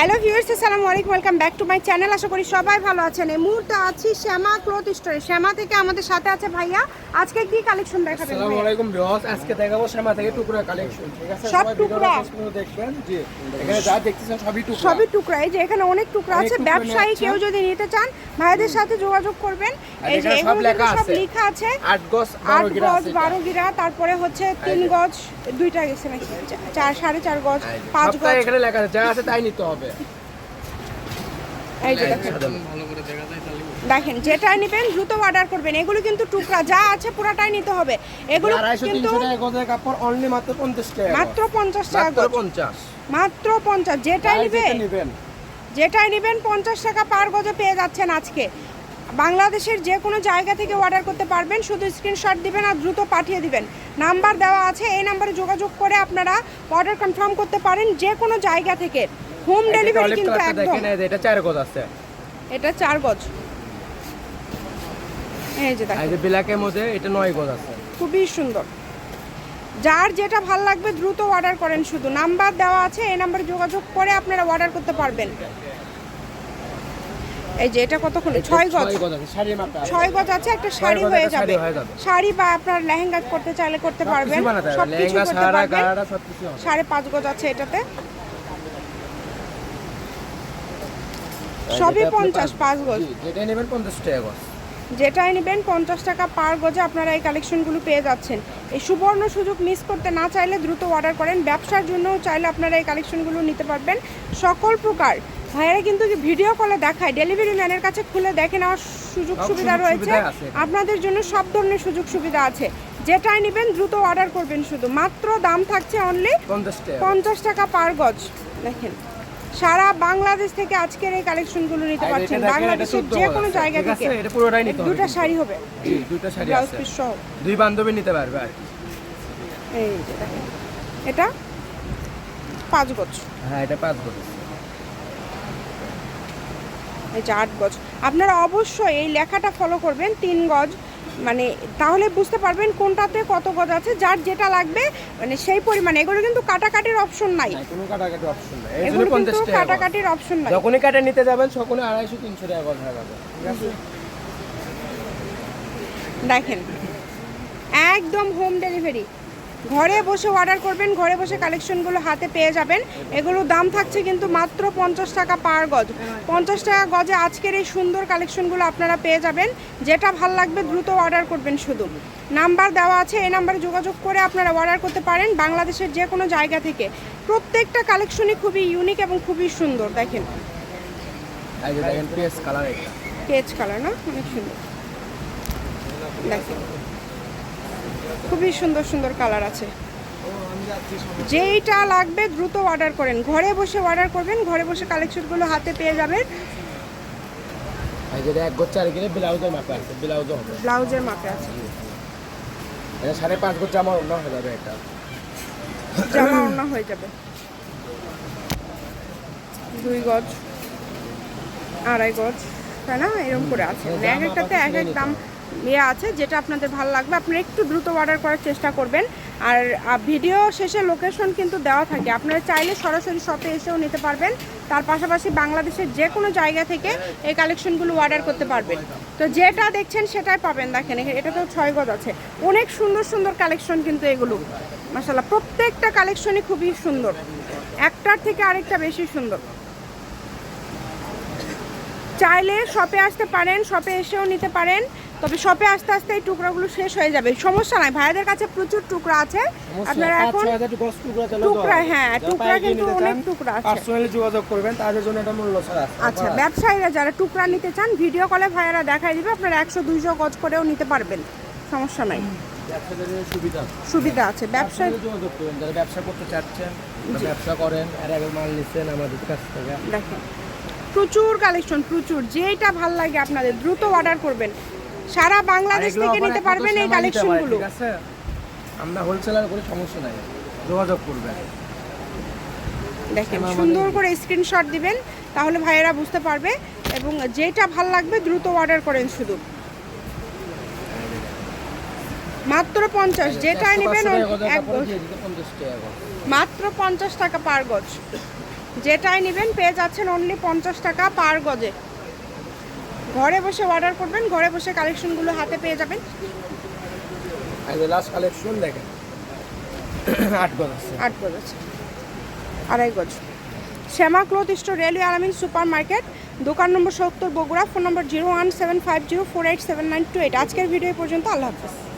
Hello viewers আসসালামু আলাইকুম। Welcome back to my channel আশা করি সবাই ভালো আছেন। এই মুহূর্তে আছি শ্যামা ক্লথ স্টোরে। শ্যামা থেকে আমাদের সাথে আছে ভাইয়া। আজকে কি কালেকশন দেখাবেন আসসালামু আলাইকুম ভিউয়ার্স আজকে দেখাবো শ্যামা থেকে টুকরা কালেকশন ঠিক আছে? সব টুকরা? দেখবেন। জি। এখানে যা দেখতেছেন সবই টুকরা। সবই টুকরা। এই যে এখানে অনেক টুকরা আছে। ব্যবসায়ী কেউ যদি নিতে চান ভাইয়াদের সাথে যোগাযোগ করবেন। এই যে সব লেখা কিন্তু সব লেখা আছে। আট গজ আট বারো গিরা গজ আছে। বারো গিরা তারপরে হচ্ছে তিন গজ দুইটা গেছে নাকি চা- চার সাড়ে চার গজ পাঁচ সবটাই গজ। এখানে লেখা আছে। যা আছে তাই নিতে হবে। এই যে দেখেন। যেটা নেবেন দ্রুত অর্ডার করবেন। এগুলো কিন্তু টুকরা যা আছে পুরাটাই নিতে হবে। এগুলো কিন্তু কাপড় অনলি মাত্র পঞ্চাশ টাকা মাত্র পঞ্চাশ টাকা মাত্র গজ। পঞ্চাশ। মাত্র পঞ্চাশ। যেটাই নিবেন যেটাই নেবেন পঞ্চাশ টাকা পার গজে পেয়ে যাচ্ছেন আজকে। বাংলাদেশের যে কোনো জায়গা থেকে অর্ডার করতে পারবেন শুধু স্ক্রিনশট দিবেন আর দ্রুত পাঠিয়ে দিবেন। নাম্বার দেওয়া আছে এই নাম্বারে যোগাযোগ করে আপনারা অর্ডার কনফার্ম করতে পারেন যে কোনো জায়গা থেকে। হোম ডেলিভারি কিন্তু একদম। এটা চার গজ আছে। এটা চার গজ। এই যে দেখেন। এই যে ব্ল্যাকের মধ্যে এটা নয় গজ আছে। খুবই সুন্দর। যার যেটা ভালো লাগবে দ্রুত অর্ডার করেন শুধু। নাম্বার দেওয়া আছে এই নাম্বারে যোগাযোগ করে আপনারা অর্ডার করতে পারবেন। এই যে এটা কতক্ষণ? ছয় গজ। ছয় গজ আছে একটা শাড়ি হয়ে যাবে। শাড়ি বা আপনার লেহেঙ্গা করতে চাইলে করতে পারবেন। সব কিছু লেহেঙ্গা করতে পারবেন। সাড়ে পাঁচ গজ আছে এটাতে। সবই পঞ্চাশ পাঁচ গজ। জি, যেটা নেবেন পঞ্চাশ টাকা গজ। যেটাই নেবেন পঞ্চাশ টাকা পার গজে আপনারা এই কালেকশনগুলো পেয়ে যাচ্ছেন। এই সুবর্ণ সুযোগ মিস করতে না চাইলে দ্রুত অর্ডার করেন। ব্যবসার জন্যও চাইলে আপনারা এই কালেকশনগুলো নিতে পারবেন। সকল প্রকার ভাইয়েরা কিন্তু ভিডিও কলে দেখায় ডেলিভারি ম্যানের কাছে খুলে দেখে নেওয়ার সুযোগ সুবিধা রয়েছে। আপনাদের জন্য সব ধরনের সুযোগ সুবিধা আছে। যেটাই নেবেন দ্রুত অর্ডার করবেন শুধু। মাত্র দাম থাকছে অনলি পঞ্চাশ টাকা। পঞ্চাশ টাকা পার গজ। দেখেন। সারা বাংলাদেশ থেকে আজকের এই কালেকশনগুলো নিতে পারছেন। বাংলাদেশের যে কোনো জায়গা থেকে? এটা পুরোটাই নিতে দুটা শাড়ি হবে। দুটো শাড়ি আছে। পিস সহ। দুই বান্ধবী নিতে পারবে আর কি। এই যে এটা? পাঁচ গজ হ্যাঁ এটা পাঁচ গজ এই যে আট গজ। আপনারা অবশ্যই এই লেখাটা ফলো করবেন তিন গজ মানে তাহলে বুঝতে পারবেন কোনটাতে কত গজ আছে যার যেটা লাগবে মানে সেই পরিমাণে। এগুলো কিন্তু কাটাকাটির অপশন নাই। নাই, কোনো কাটাকাটি অপশন নাই। এগুলো কিন্তু কাটাকাটির অপশন নাই। যখনই কাটে নিতে যাবেন তখনই আড়াইশো তিনশো টাকা গজ হয়ে যাবে। ঠিক আছে? দেখেন একদম হোম ডেলিভারি ঘরে বসে অর্ডার করবেন ঘরে বসে কালেকশনগুলো হাতে পেয়ে যাবেন। এগুলোর দাম থাকছে কিন্তু মাত্র পঞ্চাশ টাকা পার গজ। পঞ্চাশ টাকা গজে আজকের এই সুন্দর কালেকশনগুলো আপনারা পেয়ে যাবেন। যেটা ভালো লাগবে দ্রুত অর্ডার করবেন শুধু। নাম্বার দেওয়া আছে এই নাম্বারে যোগাযোগ করে আপনারা অর্ডার করতে পারেন বাংলাদেশের যে কোনো জায়গা থেকে। প্রত্যেকটা কালেকশনই খুবই ইউনিক এবং খুবই সুন্দর দেখেন। পেজ কালার না? অনেক সুন্দর। দেখেন। খুবই সুন্দর সুন্দর কালার আছে। যেইটা লাগবে দ্রুত অর্ডার করেন। ঘরে বসে অর্ডার করবেন ঘরে বসে কালেকশনগুলো হাতে পেয়ে যাবেন। এক গজ গেলে ব্লাউজের মাপে আছে ব্লাউজও হবে। ব্লাউজের মাপে আছে। এটা সাড়ে পাঁচ জামা অন্য হয়ে যাবে এটা জামা ওড়না হয়ে যাবে। দুই গজ আড়াই গজ তাই না? এরকম করে আছে। মানে এক একটাতে এক এক দাম ইয়ে আছে, যেটা আপনাদের ভালো লাগবে। আপনারা একটু দ্রুত অর্ডার করার চেষ্টা করবেন। আর ভিডিও শেষে লোকেশন কিন্তু দেওয়া থাকে। আপনারা চাইলে সরাসরি শপে এসেও নিতে পারবেন। তার পাশাপাশি বাংলাদেশের যে কোনো জায়গা থেকে এই কালেকশনগুলো অর্ডার করতে পারবেন। তো যেটা দেখছেন সেটাই পাবেন। দেখেন এটা তো ছয় গজ আছে। অনেক সুন্দর সুন্দর কালেকশন কিন্তু এগুলো। মাসাল্লাহ প্রত্যেকটা কালেকশনই খুবই সুন্দর। একটার থেকে আরেকটা বেশি সুন্দর। চাইলে শপে আসতে পারেন শপে এসেও নিতে পারেন। তবে শপে আস্তে আস্তে এই টুকরাগুলো শেষ হয়ে যাবে। সমস্যা নাই ভাইদের কাছে প্রচুর টুকরা আছে। আপনারা এখন টুকরা, হ্যাঁ, টুকরা কিন্তু অনেক টুকরা আছে। পার্সোনালি যোগাযোগ করবেন তাদের জন্য এটা মূল্য ছাড় আছে। আচ্ছা ব্যবসায়ীরা যারা টুকরা নিতে চান ভিডিও কলে ভাইয়েরা দেখাই দিবে আপনারা একশো দুইশো গজ করেও নিতে পারবেন। সমস্যা নাই। সুবিধা সুবিধা আছে। ব্যবসায় যোগাযোগ করবেন যারা ব্যবসা করতে চাচ্ছেন ব্যবসা করেন এর আগে মাল নিচ্ছেন আমাদের কাছ থেকে। দেখেন প্রচুর কালেকশন প্রচুর। যেটা ভালো লাগে আপনাদের দ্রুত অর্ডার করবেন। সারা বাংলাদেশ থেকে নিতে পারবেন এই কালেকশনগুলো। ঠিক আছে? আমরা হোলসেলার করে সমস্যা নাই যোগাযোগ করবেন। দেখেন সুন্দর মানে- করে স্ক্রিনশট দিবেন তাহলে ভাইয়েরা বুঝতে পারবে এবং যেটা ভালো লাগবে দ্রুত অর্ডার করেন শুধু। মাত্র পঞ্চাশ যেটাই নেবেন 400 এক গজ। দিয়ে 50 টাকা মাত্র পঞ্চাশ টাকা পার গজ। যেটাই নেবেন পেয়ে যাচ্ছেন অনলি পঞ্চাশ টাকা পার গজে। ঘরে বসে অর্ডার করবেন ঘরে বসে কালেকশনগুলো হাতে পেয়ে যাবেন। লাস্ট কালেকশন দেখেন। আট গজ আট গজ আড়াই গজ। Shyama cloth store railway Alamin super market দোকান নম্বর সত্তর Bogura phone number zero one seven five zero four eight seven nine two eight আজকের ভিডিও পর্যন্ত আল্লাহ হাফিজ।